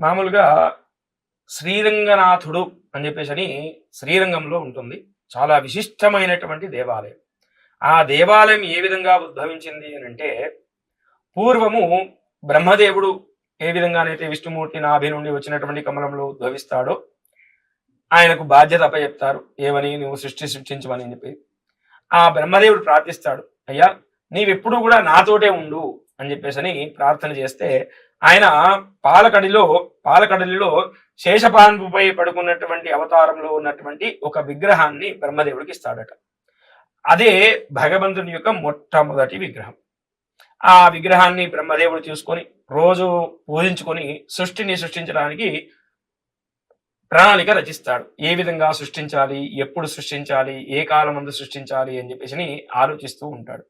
మామూలుగా శ్రీరంగనాథుడు అని చెప్పేసి అని శ్రీరంగంలో ఉంటుంది. చాలా విశిష్టమైనటువంటి దేవాలయం. ఆ దేవాలయం ఏ విధంగా ఉద్భవించింది అని అంటే పూర్వము బ్రహ్మదేవుడు ఏ విధంగానైతే విష్ణుమూర్తి నాభి నుండి వచ్చినటువంటి కమలంలో ఉద్భవిస్తాడో ఆయనకు బాధ్యత అప్పచెప్తారు. ఏమని? నువ్వు సృష్టి సృష్టించమని చెప్పి. ఆ బ్రహ్మదేవుడు ప్రార్థిస్తాడు. అయ్యా నీవెప్పుడు కూడా నాతోటే ఉండు. అని చెప్పేసి అని ప్రార్థన చేస్తే ఆయన పాలకడిలో పాలకడలిలో శేషపాన్పుపై పడుకున్నటువంటి అవతారంలో ఉన్నటువంటి ఒక విగ్రహాన్ని బ్రహ్మదేవుడికి ఇస్తాడట. అదే భగవంతుని యొక్క మొట్టమొదటి విగ్రహం. ఆ విగ్రహాన్ని బ్రహ్మదేవుడు తీసుకొని రోజు పూజించుకొని సృష్టిని సృష్టించడానికి ప్రణాళిక రచిస్తాడు. ఏ విధంగా సృష్టించాలి ఎప్పుడు సృష్టించాలి ఏ కాలం ముందు సృష్టించాలి అని చెప్పేసి ఆలోచిస్తూ ఉంటాడు.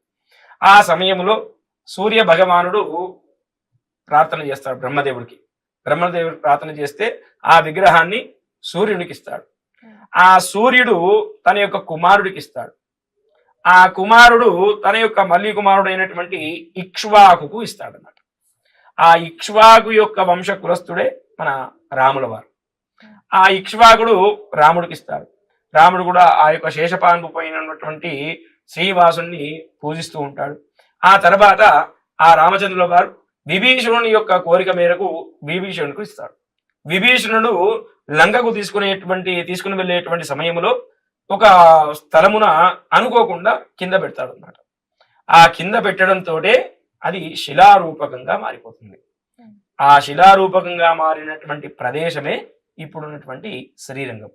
ఆ సమయంలో సూర్య భగవానుడు ప్రార్థన చేస్తాడు బ్రహ్మదేవుడికి. బ్రహ్మదేవుడికి ప్రార్థన చేస్తే ఆ విగ్రహాన్ని సూర్యునికి ఇస్తాడు ఆ సూర్యుడు తన యొక్క కుమారుడికి ఇస్తాడు ఆ కుమారుడు తన యొక్క మల్లి కుమారుడు అయినటువంటి ఇక్ష్వాకుకు ఇస్తాడన్నమాట. ఆ ఇక్ష్వాకు యొక్క వంశ కులస్థుడే మన రాముల వారు. ఆ ఇక్ష్వాకుడు రాముడికి ఇస్తాడు రాముడు కూడా ఆ యొక్క శేషపాంగు పోయినటువంటి శ్రీవాసుని పూజిస్తూ ఉంటాడు. ఆ తర్వాత ఆ రామచంద్రుల వారు విభీషణుని యొక్క కోరిక మేరకు విభీషణుడికి ఇస్తాడు విభీషణుడు లంకకు తీసుకునేటువంటి తీసుకుని వెళ్ళేటువంటి సమయంలో ఒక స్థలమున అనుకోకుండా కింద పెడతాడు అన్నమాట ఆ కింద పెట్టడంతో అది శిలారూపకంగా మారిపోతుంది. ఆ శిలారూపకంగా మారినటువంటి ప్రదేశమే ఇప్పుడున్నటువంటి శ్రీరంగం.